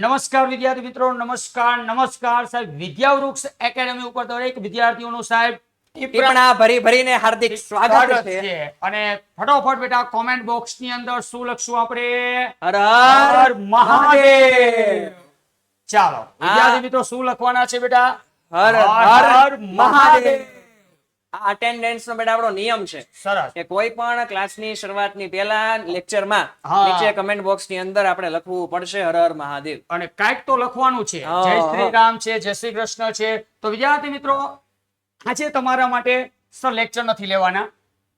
નમસ્કાર વિદ્યાર્થી મિત્રો નમસ્કાર નમસ્કાર. સાહેબ વિદ્યાવૃક્ષ એકેડેમી ઉપર દરેક વિદ્યાર્થીઓનું સાહેબ ટીપણા ભરી ભરીને હાર્દિક સ્વાગત છે. અને ફટોફટ બેટા કોમેન્ટ બોક્સની અંદર શું લખશું આપણે? હર હર મહાદેવ. ચાલો વિદ્યાર્થી મિત્રો શું લખવાના છે બેટા? હર હર મહાદેવ. અટેન્ડન્સ નો બેટા આપણો નિયમ છે. સરસ. કે કોઈ પણ ક્લાસની શરૂઆતની પહેલા લેક્ચરમાં. નીચે કમેન્ટ બોક્સની અંદર આપણે લખવું પડશે હર હર મહાદેવ. અને કાંઈક તો લખવાનું છે. જય શ્રી રામ છે જય શ્રી કૃષ્ણ છે. તો વિદ્યાર્થી મિત્રો આજે તમારા માટે સર લેક્ચર નથી લેવાના.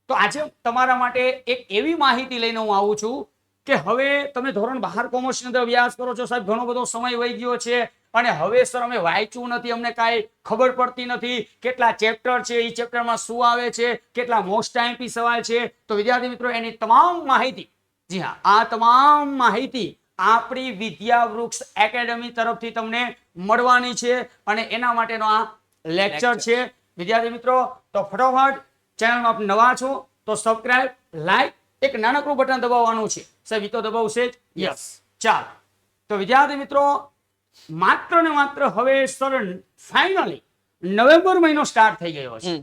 તો આજે તમારા માટે એક એવી માહિતી લઈને હું આવું છું કે હવે તમે ધોરણ બાર કોમર્સની અંદર અભ્યાસ કરો છો. સાહેબ ઘણો બધો સમય વહી ગયો છે. અને હવે સર અમે વાંચ્યું નથી અમને કાંઈ ખબર પડતી નથી કેટલા ચેપ્ટર છે એ ચેપ્ટરમાં શું આવે છે કેટલા મોસ્ટ આઈપી સવાલ છે. તો વિદ્યાર્થી મિત્રો એની તમામ માહિતી જી હા આ તમામ માહિતી આપણી વિદ્યાવૃક્ષ એકેડમી તરફથી તમને મળવાની છે અને એના માટેનો આ લેક્ચર છે. વિદ્યાર્થી મિત્રો તો ફટોફટ ચેનલમાં આપ નવા છો તો સબસ્ક્રાઇબ લાઈક એક નાનકડું બટન દબાવવાનું છે. સાહેબ એ તો દબાવશે જ? યસ ચાલો. તો વિદ્યાર્થી મિત્રો માત્ર ને માત્ર હવે સર ફાઇનલી નવેમ્બર મહિનો સ્ટાર્ટ થઈ ગયો છે.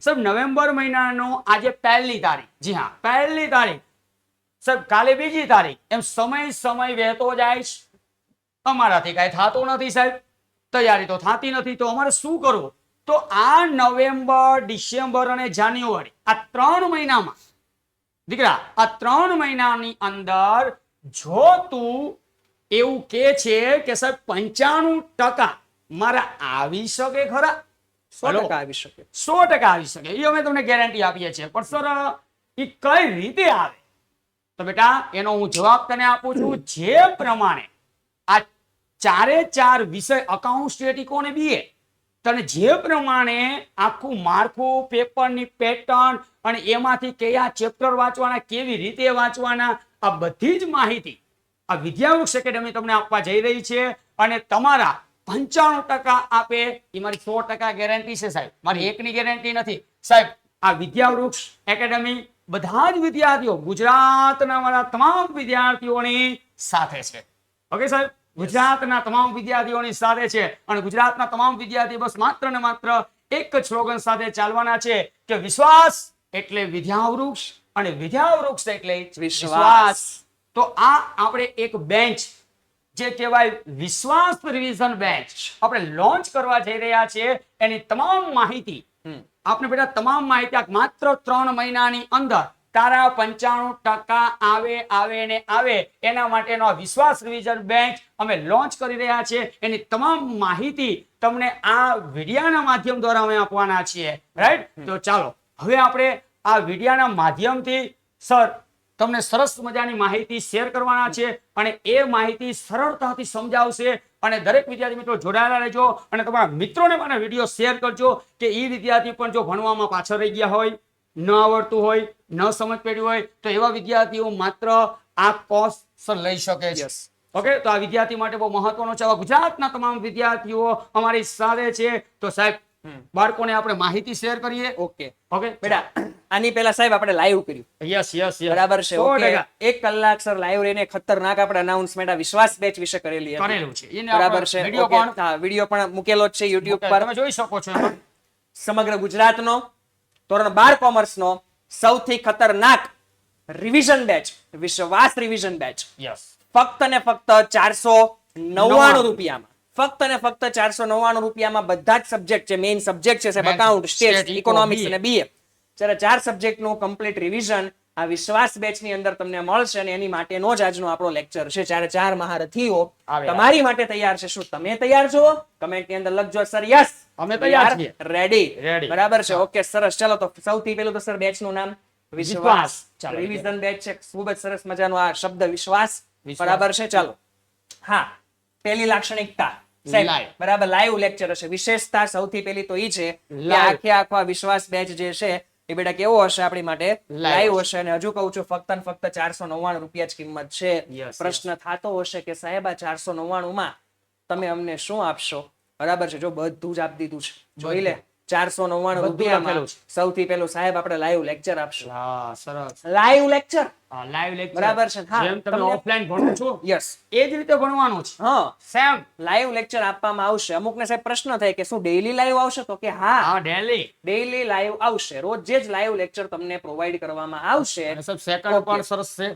સાહેબ નવેમ્બર મહિનાનો આજે પહેલી તારીખ. જી હા પહેલી તારીખ. સર કાલે બીજી તારીખ. એમ સમય સમય વહેતો જાય છે. અમારાથી કાંઈ થતું નથી સાહેબ. તૈયારી તો થતી નથી. તો અમારે શું કરવું? તો આ નવેમ્બર ડિસેમ્બર અને જાન્યુઆરી આ ત્રણ મહિનામાં દીકરા આ ત્રણ મહિનાની અંદર જો તું એવું કે છે કે સાહેબ પંચાણું ટકા મારા આવી શકે ખરા? સો ટકા આવી શકે. સો ટકા આવી શકે. એ અમે તમને ગેરંટી આપીએ છીએ. પણ સર એ કઈ રીતે આવે? તો બેટા એનો હું જવાબ તને આપું છું. જે પ્રમાણે આ ચારે ચાર વિષય અકાઉન્ટ સ્ટેટિકો અને બીએ તને જે પ્રમાણે આખું માળખું પેપરની પેટર્ન અને એમાંથી કયા ચેપ્ટર વાંચવાના કેવી રીતે વાંચવાના આ બધી જ માહિતી આ વિદ્યાવૃક્ષ એકેડમી તમને આપવા જઈ રહી છે અને તમારા પંચાણું ટકા આપે એ મારી સો ટકા ગેરંટી છે સાહેબ. મારી એકની ગેરંટી નથી. સાહેબ આ વિદ્યાવૃક્ષ એકેડમી બધા જ વિદ્યાર્થીઓ ગુજરાતના મારા તમામ વિદ્યાર્થીઓની સાથે છે. ઓકે સાહેબ? ગુજરાતના તમામ વિદ્યાર્થીઓની સાથે છે અને ગુજરાતના તમામ વિદ્યાર્થી બસ માત્ર ને માત્ર એક જ સ્લોગન સાથે ચાલવાના છે કે વિશ્વાસ એટલે વિદ્યાવૃક્ષ અને વિદ્યાવૃક્ષ એટલે વિશ્વાસ. તો આ આપણે એક બેન્ચ જે કહેવાય વિશ્વાસ રિવિઝન બેન્ચ આપણે લોન્ચ કરવા જઈ રહ્યા છીએ. એની તમામ માહિતી આપણે બેટા તમામ માહિતી માત્ર ત્રણ મહિનાની અંદર તારા પંચાણું ટકા આવે આવે ને આવે એના માટેનો વિશ્વાસ રિવિઝન બેન્ચ અમે લોન્ચ કરી રહ્યા છીએ. એની તમામ માહિતી તમને આ વિડિયાના માધ્યમ દ્વારા અમે આપવાના છીએ. રાઈટ તો ચાલો હવે આપણે આ વિડિયાના માધ્યમથી સર તમને સરસ મજાની માહિતી શેર કરવાના છે અને એ માહિતી સરળતાથી સમજાવશે. અને દરેક વિદ્યાર્થી મિત્રો જોડાયેલા રહેજો અને તમારા મિત્રોને મને વીડિયો શેર કરજો કે એ વિદ્યાર્થી પણ જો ભણવામાં પાછળ રહી ગયા હોય ન આવડતું હોય ન સમજ પડ્યું હોય તો એવા વિદ્યાર્થીઓ માત્ર આ કોર્સ લઈ શકે છે. ઓકે તો આ વિદ્યાર્થી માટે બહુ મહત્વનો છે. ગુજરાતના તમામ વિદ્યાર્થીઓ અમારી સાથે છે. તો સાહેબ બાળકોને આપણે માહિતી શેર કરીએ. ઓકે. ઓકે. બેટા આની પહેલા સાહેબ આપણે લાઈવ કર્યું. Yes yes yes. બરાબર છે ઓકે. એક કલાક સર લાઈવ રહીને ખતરનાક આપણે અનાઉન્સમેન્ટ આ વિશ્વાસ બેચ વિશે કરેલી કરેલું છે. બરાબર છે વીડિયો પણ હા વીડિયો પણ મૂકેલો છે યુટ્યુબ પર. તમે જોઈ શકો છો. સમગ્ર ગુજરાતનો ધોરણ બાર કોમર્સનો સૌથી ખતરનાક revision batch Vishwas revision batch yes. ફક્ત ને ફક્ત ચારસો નવ્વાણું. રૂપિયામાં. ફક્ત ને ફક્ત ચારસો નવ્વાણું રૂપિયામાં બધા જ સબ્જેક્ટ છે મેઇન સબ્જેક્ટ છે સાહેબ અકાઉન્ટ સ્ટેટ ઇકોનોમિક્સ અને બીએ જ્યારે ચાર સબ્જેક્ટનું કમ્પ્લીટ રિવિઝન આ વિશ્વાસ બેચની અંદર તમને મળશે અને એની માટેનો જ આજનો આપણો લેક્ચર છે. જ્યારે ચાર મહારથીઓ તમારી માટે તૈયાર છે. શું તમે તૈયાર છો? કમેન્ટની અંદર લખજો સર યસ અમે તૈયાર છીએ. રેડી બરાબર છે. ઓકે સરસ. ચલો તો સૌથી પહેલું તો સર બેચનું નામ. વિશ્વાસ. રિવિઝન બેચ છે. ખૂબ જ સરસ મજાનો આ શબ્દ વિશ્વાસ. બરાબર છે. ચાલો. હા. પહેલી લાક્ષણિકતા. બરાબર લાઈવ લેક્ચર હશે વિશેષતા સૌથી પહેલી તો એ છે કે આખે આખો વિશ્વાસ બેચ જે છે એ બેટા કેવો હશે આપણી માટે? લાઈવ હશે. અને હજુ કહું છું ફક્ત ને ફક્ત ચારસો નવ્વાણું રૂપિયા જ કિંમત છે. પ્રશ્ન થતો હશે કે સાહેબ આ ચારસો નવ્વાણું માં તમે અમને શું આપશો? બરાબર છે. જો બધું જ આપી દીધું છે. જોઈ લે. ચારસો નવ્વાણું બધું સૌથી પેલું સાહેબ આપણે લાઈવ લેક્ચર આપશું. હા સરસ. લાઈવ લેક્ચર લાઈવ લેક્ચર બરાબર છે. હા, જેમ તમે ઓફલાઈન ભણો છો યસ એ જ રીતે ભણવાનું છે. હા. સેમ લાઈવ લેક્ચર આપવામાં આવશે. અમુકને સાહેબ પ્રશ્ન થાય કે શું ડેઈલી લાઈવ આવશે તો કે હા? હા ડેલી ડેઈલી લાઈવ આવશે. રોજ જ લાઈવ લેક્ચર તમને પ્રોવાઈડ કરવામાં આવશે. સેકન્ડ પણ સરસ છે.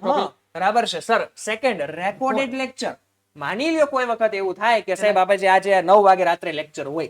બરાબર છે. સર સેકન્ડ રેકોર્ડેડ લેક્ચર માની લ્યો કોઈ વખત એવું થાય કે સાહેબ આપણે આજે નવ વાગે રાત્રે લેક્ચર હોય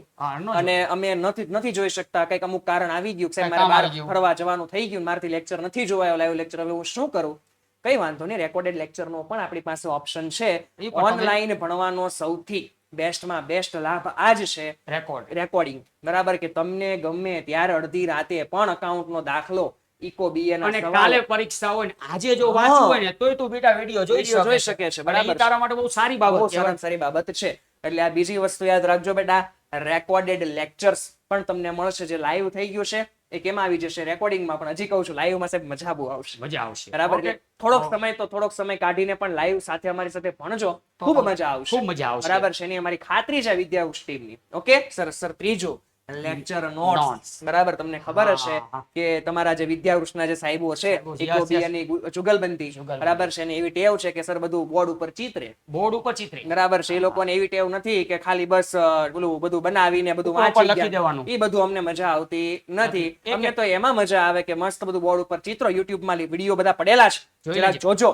અને અમે નથી નથી જોઈ શકતા કંઈક અમુક કારણ આવી ગયું કે સાહેબ મારે બહાર ફરવા જવાનું થઈ ગયું મારથી લેક્ચર નથી જોવાયો લાઈવ લેક્ચર હવે હું શું કરું? કઈ વાંધો નહીં રેકોર્ડેડ લેક્ચર નો પણ આપણી પાસે ઓપ્શન છે. ઓનલાઈન ભણવાનો સૌથી બેસ્ટમાં બેસ્ટ લાભ આ જ છે રેકોર્ડ રેકોર્ડિંગ બરાબર કે તમને ગમે ત્યારે અડધી રાતે પણ અકાઉન્ટ નો દાખલો ઇકો બીએ અને કાલે પરીક્ષા હોય ને આજે જો વાંચવું હોય ને તોય તું બેટા વિડિયો જોઈ જોઈ શકે છે, બરાબર તારા માટે બહુ સારી બાબત છે સારી બાબત છે. એટલે આ બીજી વસ્તુ યાદ રાખજો બેટા રેકોર્ડેડ લેક્ચર્સ પણ તમને મળશે જે લાઈવ થઈ ગયું છે એ કેમ આવી જશે? રેકોર્ડિંગમાં પણ હજી કહું છું લાઈવમાં સાહેબ મજા બહુ આવશે. મજા આવશે. બરાબર? એટલે થોડોક સમય તો થોડોક સમય કાઢીને પણ લાઈવ સાથે અમારી સાથે ભણજો ખૂબ મજા આવશે. ખૂબ મજા આવશે. બરાબર છે? એની અમારી ખાતરી છે વિદ્યાવૃક્ષ ટીમની ઓકે સરસ સર ત્રીજું. લેક્ચર નોટ્સ બરાબર તમને ખબર હશે કે તમારા જે વિદ્યાવૃષ્ણના જે સાહેબો છે ઇકોબીયાની જુગલબંધી. બરાબર છે ને એવી ટેવ છે કે સર બધું બોર્ડ ઉપર ચિત્રે. બોર્ડ ઉપર ચિત્રે. બરાબર છે એ લોકોને એવી ટેવ નથી કે ખાલી બસ પેલું બધું બનાવીને બધું વાંચી લખી દેવાનું. એ બધું અમને મજા આવતી નથી. અમને તો એમાં મજા આવે કે મસ્ત બધું બોર્ડ ઉપર ચિત્રો યુટ્યુબમાં વીડિયો બધા પડેલા છે. જોજો.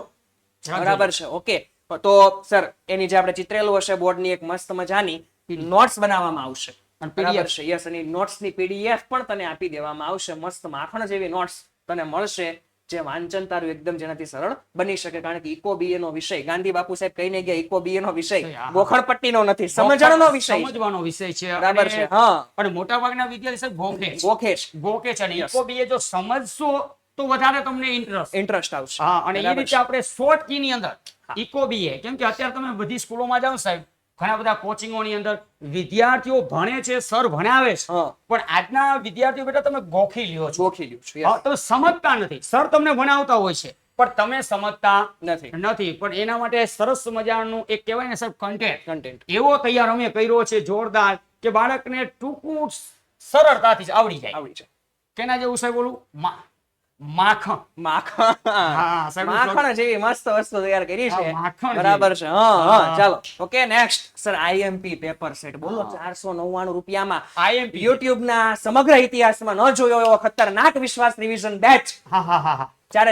બરાબર છે ઓકે. તો સર એની જે આપણે ચિત્રેલું હશે બોર્ડની એક મસ્ત મજાની નોટ્સ બનાવવામાં આવશે. અને બરાબર. છે. યસ અને નોટ્સની પીડીએફ પણ તને આપી દેવામાં આવશે. મસ્ત માખણ જેવી નોટ્સ તને મળશે જે વાંચન તારું એકદમ જેનાથી સરળ બની શકે. કારણ કે ઇકો બીએ નો વિષય ગાંધી બાપુ સાહેબ કહીને ગયા ઇકો બીએ નો વિષય. ગોખણપટ્ટી નો નથી સમજણનો વિષય સમજવાનો વિષય છે. બરાબર છે હા. અને મોટા ભાગના વિદ્યાર્થી સાહેબ ગોખે છે. ગોખે છે. ઇકો બીએ જો સમજશો તો વધારે તમને ઇન્ટરેસ્ટ ઇન્ટરેસ્ટ આવશે. હા અને એ રીતે આપણે શોર્ટ કી ની અંદર ઇકો બીએ કેમ કે અત્યારે તમે બધી સ્કૂલોમાં જાઓ સાહેબ ઘણા બધા કોચિંગોની અંદર વિદ્યાર્થીઓ ભણે છે સર ભણાવે છે. પણ આજના વિદ્યાર્થીઓ બેટા તમે ગોખી લ્યો છો. ગોખી લ્યો છો તમે સમજતા નથી. સર તમને ભણાવતા હોય છે પણ તમે સમજતા નથી. નથી. પણ એના માટે સરસ મજાનું એક કહેવાય ને સાહેબ કન્ટેન્ટ કન્ટેન્ટ એવો તૈયાર અમે કર્યો છે જોરદાર કે બાળકને ટૂંકું સરળતાથી આવડી જાય. આવડી જાય. કેના જેવું સાહેબ બોલું માખણ. માખણ. હા, માખણ જેવી મસ્ત વસ્તુ તૈયાર કરી છે. માખણ બરાબર છે. હા. ચાલો. Okay next sir IMP paper set બોલો ચારસો નવ્વાણું રૂપિયામાં આઈએમપી યુટ્યુબ ના સમગ્ર ઇતિહાસમાં ન જોયો એવો ખતરનાક વિશ્વાસ રિવિઝન બેચ હા હા હા હા.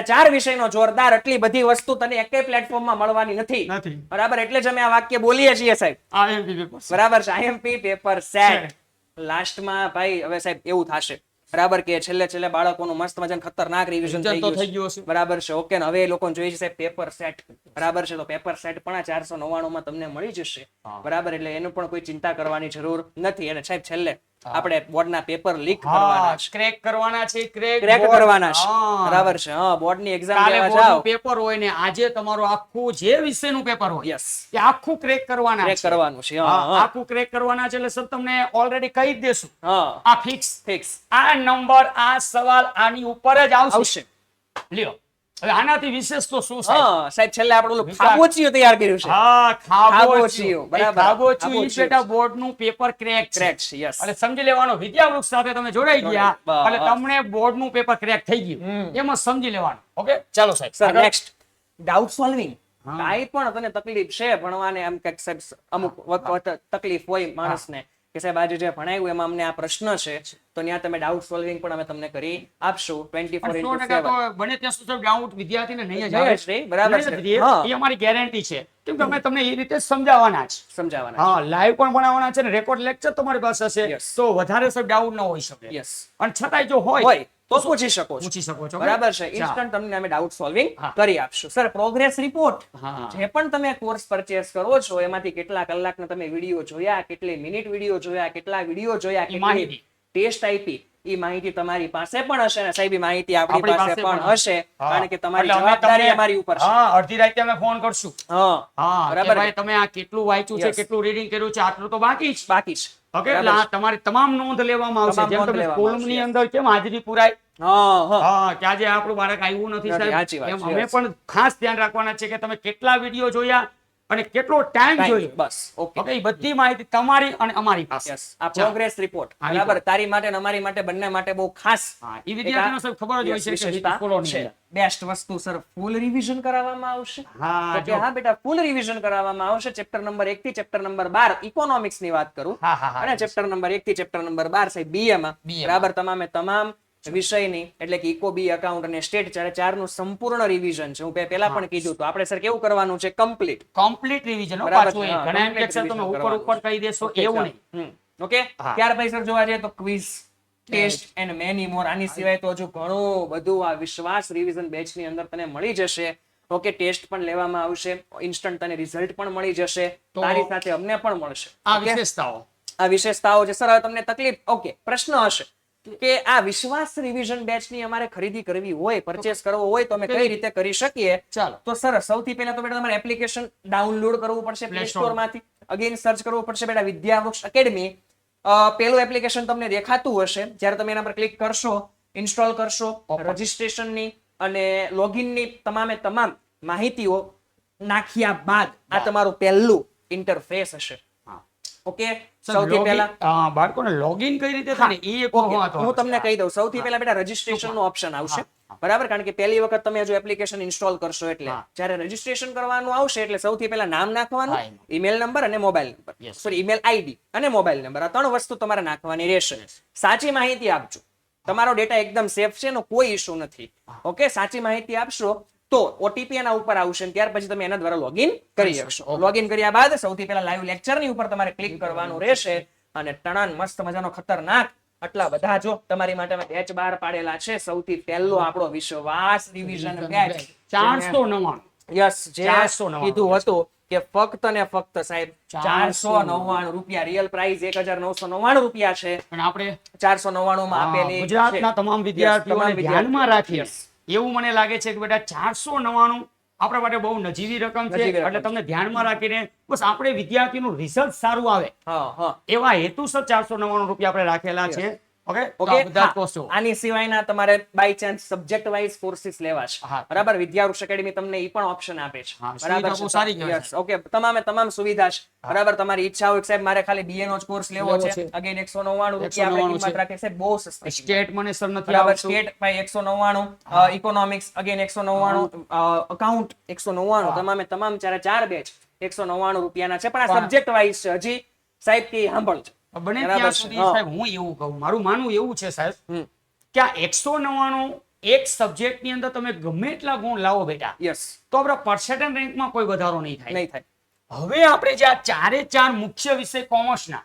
ચાર વિષયનો જોરદાર આટલી બધી વસ્તુ તને એકેય પ્લેટફોર્મમાં મળવાની નથી. બરાબર? એટલે જ અમે આ વાક્ય બોલીએ છીએ સાહેબ. IMP paper. બરાબર છે. આઈએમપી પેપર સેટ લાસ્ટમાં ભાઈ હવે સાહેબ એવું થશે. બરાબર કે છેલ્લે છેલ્લે બાળકોનું મસ્ત મજાનું ખતરનાક રિવિઝન થઈ ગયું છે. બરાબર છે. ઓકે હવે એ લોકોને જોઈએ છે સાહેબ પેપર સેટ બરાબર છે તો પેપર સેટ પણ આ ચારસો નવ્વાણું માં તમને મળી જશે. બરાબર એટલે એનું પણ કોઈ ચિંતા કરવાની જરૂર નથી. અને સાહેબ છેલ્લે આપણે બોર્ડના પેપર લીક કરવાના ક્રેક કરવાના છે ક્રેક ક્રેક કરવાના છે. બરાબર છે. હા બોર્ડની એક્ઝામ લેવા જાવ પેપર હોય ને આજે તમારું આખું જે વિષયનું પેપર હોય યસ એ આખું ક્રેક કરવાના ક્રેક કરવાનું છે હા આખું ક્રેક કરવાના છે એટલે સર તમને ઓલરેડી કહી જ દેશું. આ ફિક્સ ફિક્સ આ નંબર આ સવાલ આની ઉપર જ આવશે. લ્યો. આનાથી વિશેષ તો શું? હા સાહેબ છેલ્લે આપણે ઓલું ખાબોચિયો તૈયાર કર્યું છે. હા ખાબોચિયું, બરાબર. ખાબોચિયો ખાબોચિયું. બેટા બોર્ડનું પેપર ક્રેક ક્રેક છે યસ. એટલે સમજી લેવાનું વિદ્યાવૃક્ષ સાથે તમે જોડાઈ ગયા. એટલે તમને બોર્ડનું પેપર ક્રેક થઈ ગયું. એમ સમજી લેવાનું ઓકે? ચાલો સાહેબ સર નેક્સ્ટ ડાઉટ સોલ્વિંગ કાઈ પણ તને તકલીફ છે ભણવાને એમ કે અમુક વખત તકલીફ હોય માણસને કે સાહેબ આજે જે ભણાવ્યું એમાં અમને આ પ્રશ્ન છે તો ત્યાં તમે ડાઉટ સોલ્વિંગ પણ અમે તમને કરી આપશું. ટ્વેન્ટી ફોર ઇન્ટુ સેવન બને ત્યાં સુધી ડાઉટ વિદ્યાર્થીને નહીં જ આવે. બરાબર છે. એ અમારી ગેરંટી છે. કેમ કે અમે તમને એ રીતે સમજાવવાના છે સમજાવવાના હા લાઈવ પણ ભણાવવાના છે ને રેકોર્ડ લેક્ચર તમારી પાસે હશે. તો વધારે સર ડાઉટ ન હોઈ શકે. યસ અને છતાંય જો હોય હોય તો પૂછી શકો છો. પૂછી શકો છો બરાબર છે. ઇન્સ્ટન્ટ તમને અમે ડાઉટ સોલ્વિંગ કરી આપશું. Sir progress report. જે પણ તમે કોર્સ પરચેસ કરો છો એમાંથી કેટલા કલાકના તમે વીડિયો જોયા કેટલી મિનિટ વીડિયો જોયા કેટલા વીડિયો જોયા કેટલી માહિતી. ટેસ્ટ આપી એ માહિતી તમારી પાસે પણ હશે ને સાહેબ માહિતી આપણી પાસે પણ હશે. કારણ કે તમારી જવાબદારી અમારી ઉપર છે. હા અડધી રાતે અમે ફોન કરશું. હા હા બરાબર. ભાઈ તમે આ કેટલું વાંચ્યું છે કેટલું રીડિંગ કર્યું છે આટલું તો બાકી છે. બાકી છે. ઓકે એટલે આ તમારી તમામ નોંધ લેવામાં આવશે. જેમ તમે લેવામાં સ્કૂલની અંદર કેમ હાજરી પુરાય? હા કે આજે આપણું બાળક આવ્યું નથી નથી, સાહેબ? એમ અમે પણ ખાસ ધ્યાન રાખવાના છે કે તમે કેટલા વીડિયો જોયા અને કેટલો ટાઈમ જોઈએ? બસ. ઓકે એ બધી માહિતી તમારી અને અમારી પાસે. આ પ્રોગ્રેસ રિપોર્ટ બરાબર? તારી માટે અને અમારી માટે બંને માટે બહુ ખાસ એ વિદ્યાર્થીનો સર ખબર જ હોય છે કે. બેસ્ટ વસ્તુ સર ફૂલ રિવિઝન કરાવવામાં આવશે. હા કે હા બેટા ફૂલ રિવિઝન કરાવવામાં આવશે. ચેપ્ટર નંબર 1 થી ચેપ્ટર નંબર 12 ઇકોનોમિક્સની વાત કરું. અને ચેપ્ટર નંબર 1 થી ચેપ્ટર નંબર 12 સાહેબ બીએ માં. બરાબર? તમામે તમામ વિષયની એટલે કે ઇકો બી અકાઉન્ટ અને સ્ટેટ ચારે ચારનું સંપૂર્ણ રિવિઝન છે. હું પહેલા પણ કીધું તો આપણે સર કેવું કરવાનું છે? કમ્પ્લીટ કમ્પ્લીટ રિવિઝન પાછું ઘણા એમ કે સર તમે ઉપર ઉપર કહી દેશો. એવું નહીં. ઓકે ત્યાર પછી સર જોવા જઈએ તો quiz test and many more આની સિવાય તો હજુ ઘણું બધું આ વિશ્વાસ રિવિઝન બેચની અંદર તને મળી જશે. ઓકે ટેસ્ટ પણ લેવામાં આવશે. ઇન્સ્ટન્ટ તને રિઝલ્ટ પણ મળી જશે. તારી સાથે અમને પણ મળશે. આ વિશેષતાઓ. આ વિશેષતાઓ છે. સર હવે તમને તકલીફ? ઓકે પ્રશ્ન હશે. કે આ વિશ્વાસ રિવિઝન બેચની અમારે ખરીદી કરવી હોય પરચેસ કરવો હોય તો અમે કઈ રીતે કરી શકીએ? ચાલો. તો સર સૌથી પહેલા તો બેટા તમારે એપ્લિકેશન ડાઉનલોડ કરવું પડશે પ્લે સ્ટોરમાંથી. અગેન સર્ચ કરવું પડશે બેટા વિદ્યાવૃક્ષ એકેડમી પેલું એપ્લિકેશન તમને દેખાતું હશે. જ્યારે તમે એના પર ક્લિક કરશો ઇન્સ્ટોલ કરશો રજીસ્ટ્રેશનની અને લોગિનની તમામે તમામ માહિતીઓ નાખ્યા બાદ આ તમારું પહેલું ઇન્ટરફેસ હશે. ઓકે? સૌથી પહેલા બાળકોને લોગિન કઈ રીતે થાય એ એક હું તમને કહી દઉં. સૌથી પહેલા બેટા રજીસ્ટ્રેશન નો ઓપ્શન આવશે. બરાબર? કારણ કે પહેલી વખત તમે જો એપ્લિકેશન ઇન્સ્ટોલ કરશો એટલે. જ્યારે રજીસ્ટ્રેશન કરવાનું આવશે એટલે સૌથી પહેલા નામ નાખવાનું ઈમેલ નંબર અને mobile number. Sorry email ID અને મોબાઈલ નંબર આ ત્રણ વસ્તુ તમારે નાખવાની રહેશે. સાચી માહિતી આપજો. તમારો ડેટા એકદમ સેફ છે એનો કોઈ ઇશ્યુ નથી. ઓકે? સાચી માહિતી આપશો તો ઓટીપી એના ઉપર આવશે ત્યાર પછી તમે એના દ્વારા લોગિન કરી શકશો. લોગિન કર્યા બાદ સૌથી પહેલા લાઈવ લેક્ચરની ઉપર તમારે ક્લિક કરવાનું રહેશે અને ટણાન મસ્ત મજાનો ખતરનાક આટલા બધા જો તમારી માટે બેચ બહાર પાડેલા છે. સૌથી પહેલો આપણો વિશ્વાસ ડિવિઝન બેચ ચારસો નવ્વાણું. યસ જે કીધું હતું કે ફક્ત ને ફક્ત સાહેબ ચારસો નવ્વાણું રૂપિયા રિયલ પ્રાઇસ એક હજાર નવસો નવ્વાણું રૂપિયા છે. આપણે ચારસો નવ્વાણું માં આપેલી ગુજરાતના તમામ વિદ્યાર્થીઓને ધ્યાનમાં Yes. એવું મને લાગે છે કે બેટા ચારસો નવ્વાણું આપણા માટે બહુ નજીવી રકમ છે. એટલે તમને ધ્યાનમાં રાખીને બસ આપણે વિદ્યાર્થીનું રિઝલ્ટ સારું આવે. એવા હેતુસર ચારસો નવ્વાણું રૂપિયા આપણે રાખેલા છે. ઓકે ઓકે બધા કોર્સો આની સિવાયના તમારે by chance subject wise courses લેવા છે બરાબર? વિદ્યાવૃક્ષ એકેડમી તમને એ પણ ઓપ્શન આપે છે. બરાબર સારી કહેવાય ઓકે તમામે તમામ સુવિધા છે. બરાબર? તમારી ઈચ્છા હોય સાહેબ મારે ખાલી બીએ નો જ કોર્સ લેવો છે. અગેન એકસો નવ્વાણું રૂપિયા આપણે કિંમત રાખે છે. બહુ સસ્તી સ્ટેટ મને સર નથી બરાબર? સ્ટેટ ભાઈ એકસો નવ્વાણું ઇકોનોમિક્સ અગેન એકસો નવ્વાણું અકાઉન્ટ એકસો નવ્વાણું. તમામે તમામ ચારે ચાર બેચ એકસો નવ્વાણું રૂપિયાના છે. પણ આ સબ્જેક્ટ વાઇઝ છે. હજી સાહેબ કે સાંભળજો. બને ત્યાં સુધી સાહેબ હું એવું કહું. મારું માનવું એવું છે સાહેબ કે આ એકસો નવ્વાણું એક સબ્જેક્ટની અંદર તમે ગમે એટલા ગુણ લાવો બેટા યસ તો આપણા પર્સન્ટેજ રેન્કમાં કોઈ વધારો નહીં થાય. નહીં થાય. હવે આપણે જે આ ચારે ચાર મુખ્ય વિષય કોમર્સના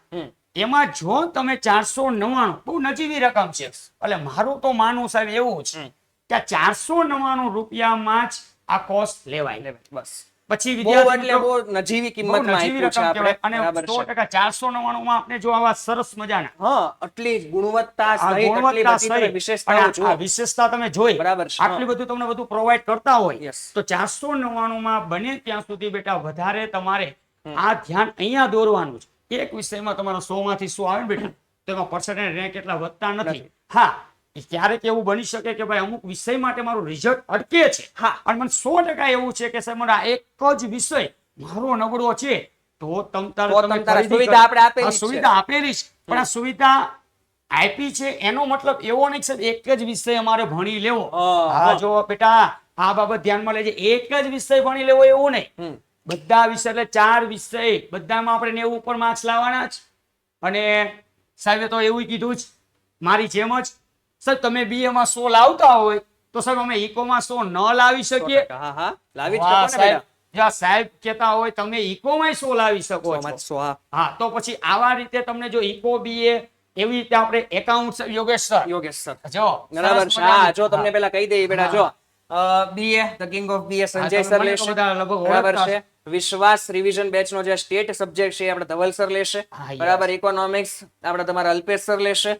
એમાં જો તમે ચારસો નવ્વાણું બહુ નજીવી રકમ છે. એટલે મારું તો માનવું સાહેબ એવું છે કે આ ચારસો નવ્વાણું રૂપિયામાં જ આ કોર્સ લેવાય, બસ. પછી એટલે બહુ નજીવી કિંમતમાં આપ્યું છે આપણે. અને બરાબર સો છે ટકા ચારસો નવ્વાણું માં આપણે જો આવા સરસ મજાના. હા આટલી ગુણવત્તા સહિત આટલી બધી વિશેષતાઓ અને આ વિશેષતા તમે જોઈ. બરાબર આટલી બધું તમને બધું પ્રોવાઈડ કરતા હોય તો ચારસો નવ્વાણું માં બને ત્યાં સુધી બેટા વધારે તમારે આ ધ્યાન અહીંયા દોરવાનું છે. એક વિષયમાં તમારો સો માંથી સો આવે ને બેટા તો એમાં પર્સન્ટેજ રેન્ક એટલા વધતા નથી. હા ક્યારેક એવું બની શકે કે ભાઈ અમુક વિષય માટે મારું રિઝલ્ટ અટકે છે. હા. અને મને સો ટકા એવું છે કે સાહેબ મને એક જ વિષય મારો નબળો છે તો તમ તારે તો તમે તમ તારે ખરીદી સુવિધા આપણે આપેલી છે. સુવિધા આપેલી છે પણ આ સુવિધા આપી છે એનો મતલબ એવો નહીં સાહેબ એક જ વિષય અમારે ભણી લેવો. હા. જો બેટા આ બાબત ધ્યાનમાં લેજે. એક જ વિષય ભણી લેવો એવું નહીં. બધા વિષય એટલે ચાર વિષય બધામાં આપણે નેવું ઉપર માર્ક્સ લાવવાના જ. અને સાહેબે તો એવું કીધું જ મારી જેમ જ સાહેબ તમે BA માં સો લાવતા હોય તો સાહેબ અમે ઇકોમાં સો ન લાવી શકીએ. હા લાવી સાહેબ બેટા? જો સાહેબ કહેતા હોય તમે ઇકોમાં સો લાવી શકો છો. હા. તો પછી આવા રીતે તમને જો ઇકો બીએ એવી રીતે આપણે account Yogesh sir Yogesh sir જો બરાબર હા જો તમને પેલા કહી દઈએ બેટા જો. BA the king of BA Sanjay sir લેશે. બરાબર છે. વિશ્વાસ રિવિઝન બેચ નો જે સ્ટેટ સબ્જેક્ટ છે આપણે ધવલ સર લેશે. બરાબર ઇકોનોમિક્સ આપણે તમારા અલ્પેશ સર લેશે.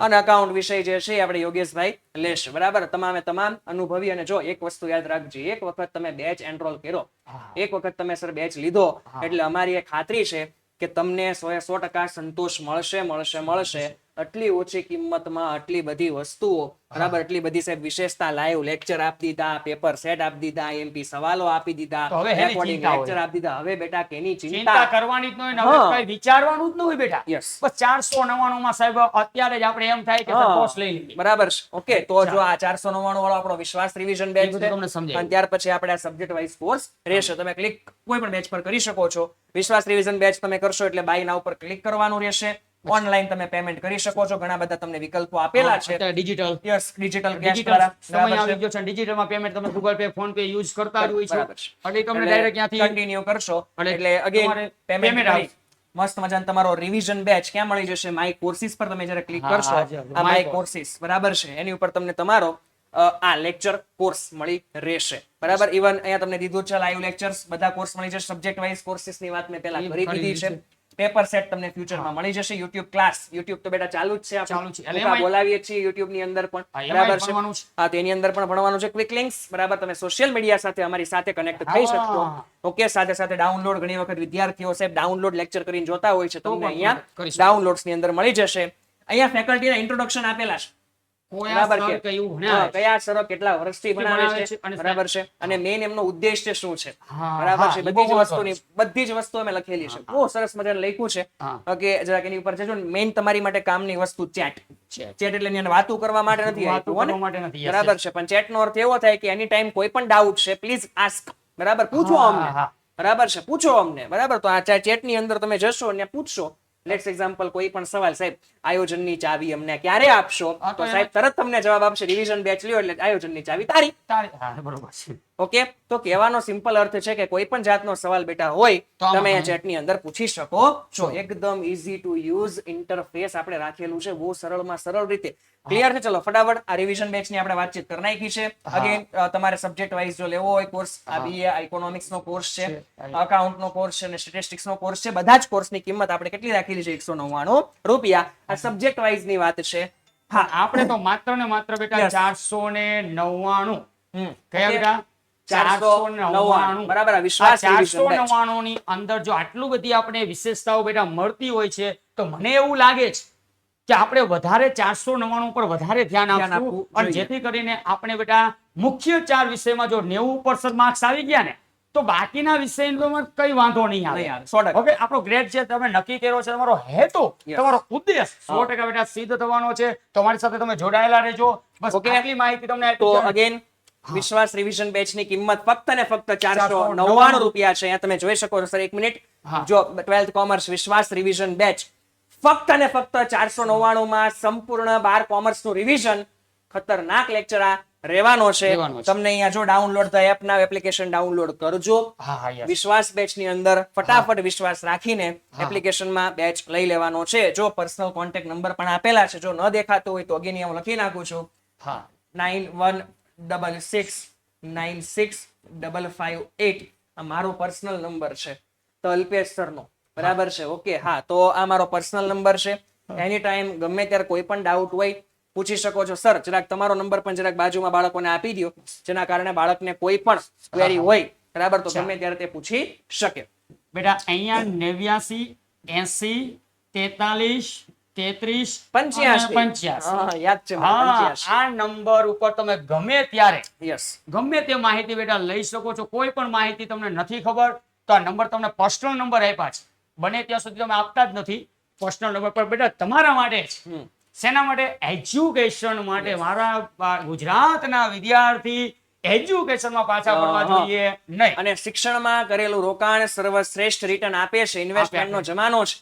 અને અકાઉન્ટ વિષય જે છે આપણે યોગેશભાઈ લેશે. બરાબર? તમામે તમામ અનુભવી અને જો એક વસ્તુ યાદ રાખજો. એક વખત તમે બેચ એનરોલ કર્યો. એક વખત તમે સર બેચ લીધો. એટલે અમારી એ ખાતરી છે કે તમને સો એ સો ટકા સંતોષ મળશે મળશે મળશે. આટલી ઓછી કિંમતમાં આટલી બધી વસ્તુઓ બરાબર? એટલી બધી સાહેબ વિશેષતા લાઈવ લેક્ચર આપી દીધા પેપર સેટ આપી દીધા એમપી સવાલો આપી દીધા રેકોર્ડિંગ લેક્ચર આપી દીધા. હવે બેટા કેની ચિંતા? કરવાની જ નહીં હવે વિચારવાનું જ નહીં બેટા. Yes. બસ ચારસો નવ્વાણું માં સાહેબ અત્યારે જ આપણે એમ થાય કે કોર્સ લઈ લઈએ. બરાબર ઓકે તો જો આ ચારસો નવ્વાણું વાળો આપણો વિશ્વાસ રિવિઝન બેચ છે તમને સમજાય. અને ત્યાર પછી આપણે આ સબ્જેક્ટ વાઇઝ કોર્સ રહેશે. તમે ક્લિક કોઈ પણ બેચ પર કરી શકો છો. વિશ્વાસ રિવિઝન બેચ તમે કરશો એટલે બાય ના ઉપર ક્લિક કરવાનું રહેશે. ઓનલાઈન તમે પેમેન્ટ કરી શકો છો. ઘણા બધા તમને વિકલ્પો આપેલા છે. ડિજિટલ યસ ડિજિટલ કેશ દ્વારા. સમય આવી ગયો છે. ડિજિટલમાં પેમેન્ટ તમે Google Pay PhonePe use કરતા જ હોય છો. એટલે તમને ડાયરેક્ટ ત્યાંથી કન્ટિન્યુ કરશો. એટલે અગેન પેમેન્ટ મસ્ત મજાનો તમારો રિવિઝન બેચ ક્યાં મળી જશે? માય કોર્સિસ પર તમે જ્યારે ક્લિક કરશો આ માય. કોર્સિસ બરાબર છે. એની ઉપર તમને તમારો આ લેક્ચર કોર્સ મળી રહેશે. બરાબર? ઇવન અહીંયા તમને દીધું છે લાઈવ લેક્ચર્સ બધા કોર્સ મળી જશે. સબ્જેક્ટ વાઇઝ કોર્સિસની વાત મેં પહેલા કરી દીધી છે. પેપર સેટ તમને ફ્યુચરમાં મળી જશે. યુટ્યુબ ક્લાસ યુટ્યુબ તો બેટા ચાલુ જ છે ચાલુ છે. એટલે બોલાવીએ છીએ યુટ્યુબની અંદર પણ. બરાબર છે? હા તેની અંદર પણ ભણવાનું છે. ક્વિક લિંક્સ બરાબર? તમે સોશિયલ મીડિયા સાથે અમારી સાથે કનેક્ટ થઈ. શકશો. ઓકે સાથે સાથે ડાઉનલોડ ઘણી વખત વિદ્યાર્થીઓ સાહેબ ડાઉનલોડ લેક્ચર કરીને જોતા હોય છે. તમને પણ અહીંયા ડાઉનલોડ્સની અંદર મળી જશે. અહીંયા ફેકલ્ટીના ઇન્ટ્રોડક્શન આપેલા છે. કોયા બરાબર સર કે? કે એવું હા, ભણ્યા છે. કયા સરો કેટલા વર્ષથી ભણાવે ભણાવે છે? છે? બરાબર છે. અને મેઇન એમનો ઉદ્દેશ્ય શું છે? બરાબર છે. બધી જ વસ્તુની બધી જ વસ્તુ અમે લખેલી છે. બહુ સરસ મજાનું લખ્યું છે. કે જરાક એની ઉપર જજો મેઇન તમારી માટે કામની વસ્તુ ચેટ ચેટ એટલે એની વાતું કરવા માટે નથી બરાબર છે. પણ ચેટ નો અર્થ એવો થાય કે એની ટાઈમ કોઈ પણ ડાઉટ છે પ્લીઝ આસ્ક બરાબર? પૂછો અમને. બરાબર છે? પૂછો અમને. બરાબર? તો આ ચેટની અંદર તમે જશો અને પૂછશો. લેટ્સ એક્ઝામ્પલ કોઈ પણ સવાલ સાહેબ આયોજનની ચાવી અમને ક્યારે આપશો? તો સાહેબ તરત તમને જવાબ આપશે રિવિઝન બેચ લ્યો એટલે આયોજનની ચાવી તારી. તારી- હા, બરોબર છે. ઓકે? તો કહેવાનો સિમ્પલ અર્થ છે કે કોઈ પણ જાતનો સવાલ બેટા હોય તમે આ ચેટની અંદર પૂછી શકો. છો એકદમ ઈઝી ટુ યુઝ ઇન્ટરફેસ આપણે રાખેલું છે બહુ સરળમાં સરળ રીતે. ક્લિયર છે? ચલો ફટાફટ આ રિવિઝન બેચની આપણે વાતચીત કરી નાખી છે. અગેન તમારે સબ્જેક્ટ વાઇઝ જો લેવો હોય કોર્સ આ બીએ ઇકોનોમિક્સ નો કોર્સ છે. અકાઉન્ટ નો કોર્સ છે અને સ્ટેટિસ્ટિક્સ નો કોર્સ છે. બધા જ કોર્સની કિંમત આપણે કેટલી રાખેલી છે? એકસો નવ્વાણું રૂપિયા. આ સબ્જેક્ટ વાઇઝની વાત છે. હા આપણે તો માત્ર ને માત્ર બેટા. ચારસો ને નવ્વાણું. કયા બેટા? ચારસો નવ્વાણું. બરાબર, વિશ્વાસ ચારસો નવ્વાણું ની અંદર જો આટલું બધી આપણે વિશેષતાઓ બેટા મળતી હોય છે તો મને એવું લાગે છે કે આપણે વધારે ચારસો નવ્વાણું પર વધારે ધ્યાન આપવું અને જેથી કરીને આપણે બેટા મુખ્ય ચાર વિષયમાં જો નેવું પર્સન્ટ માર્ક્સ આવી ગયા ને તો બાકીના વિષયમાં કઈ વાંધો નહીં આવે. સો ટકા. ઓકે આપણો ગ્રેડ છે તમે નક્કી કર્યો છે તમારો હેતુ તમારો ઉદ્દેશ સો ટકા બેટા સિદ્ધ થવાનો છે. તમારી સાથે તમે જોડાયેલા રહેજો. બસ. આટલી માહિતી તમને તો અગેન વિશ્વાસ રિવિઝન બેચની કિંમત ફક્ત ને ફક્ત ચારસો 499 નવ્વાણું રૂપિયા છે. અહીંયા તમે જોઈ શકો છો. સર એક મિનિટ. જો twelfth commerce Vishwas revision batch ફક્ત ને ફક્ત ચારસો નવ્વાણું માં સંપૂર્ણ બાર કોમર્સનું રિવિઝન ખતરનાક લેક્ચર આ રહેવાનો છે. તમને અહીંયા જો ડાઉનલોડ થાય એપ ના એપ્લિકેશન ડાઉનલોડ કરજો. વિશ્વાસ બેચની અંદર ફટાફટ વિશ્વાસ રાખીને એપ્લિકેશનમાં બેચ લઈ લેવાનો છે. જો પર્સનલ કોન્ટેક્ટ નંબર પણ આપેલા છે. જો ન દેખાતો હોય તો અગેન હું લખી નાખું છું. હા. Nine one double six nine six double five eight આ મારો પર્સનલ નંબર છે. તો અલ્પેશ સરનો. બરાબર છે? ઓકે હા. તો આ મારો પર્સનલ નંબર છે. એની ટાઈમ ગમે ત્યારે કોઈ પણ ડાઉટ હોય પૂછી શકો છો. સર જરાક તમારો નંબર પણ જરાક બાજુમાં બાળકોને આપી દો જેના કારણે બાળકને કોઈ પણ ક્વેરી હોય બરાબર? તો ગમે ત્યારે તે પૂછી શકે. બેટા અહીંયા નેવ્યાસી એસી તેતાલીસ તેત્રીસ પંચ્યાસી. યાદ છે આ નંબર ઉપર તમે ગમે ત્યારે યસ ગમે તે માહિતી બેટા લઈ શકો છો. કોઈ પણ માહિતી તમને નથી ખબર તો આ નંબર તમને પર્સનલ નંબર આપ્યા છે. બને ત્યાં સુધી તમે આપતા જ નથી પર્સનલ નંબર પર બેટા તમારા માટે જ. શેના માટે? એજ્યુકેશન માટે. મારા ગુજરાતના વિદ્યાર્થી એજ્યુકેશનમાં પાછા પડવા જોઈએ? નહીં. અને શિક્ષણમાં કરેલું રોકાણ સર્વશ્રેષ્ઠ રિટર્ન આપે છે. ઇન્વેસ્ટમેન્ટનો જમાનો છે.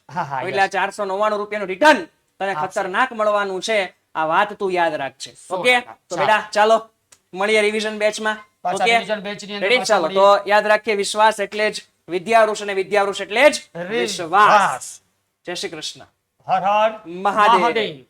એટલે આ ચારસો નવ્વાણું રૂપિયાનું રિટર્ન તને ખતરનાક મળવાનું છે. આ વાત તું યાદ રાખજે. ઓકે? તો ચાલો. બેટા ચાલો. મળીએ રિવિઝન બેચમાં ઓકે? રેડી ચાલો. તો યાદ રાખીએ વિશ્વાસ એટલે જ વિદ્યાવૃષ અને વિદ્યાવૃષ એટલે જ વિશ્વાસ. જય શ્રી કૃષ્ણ. હર હર. મહાદેવ.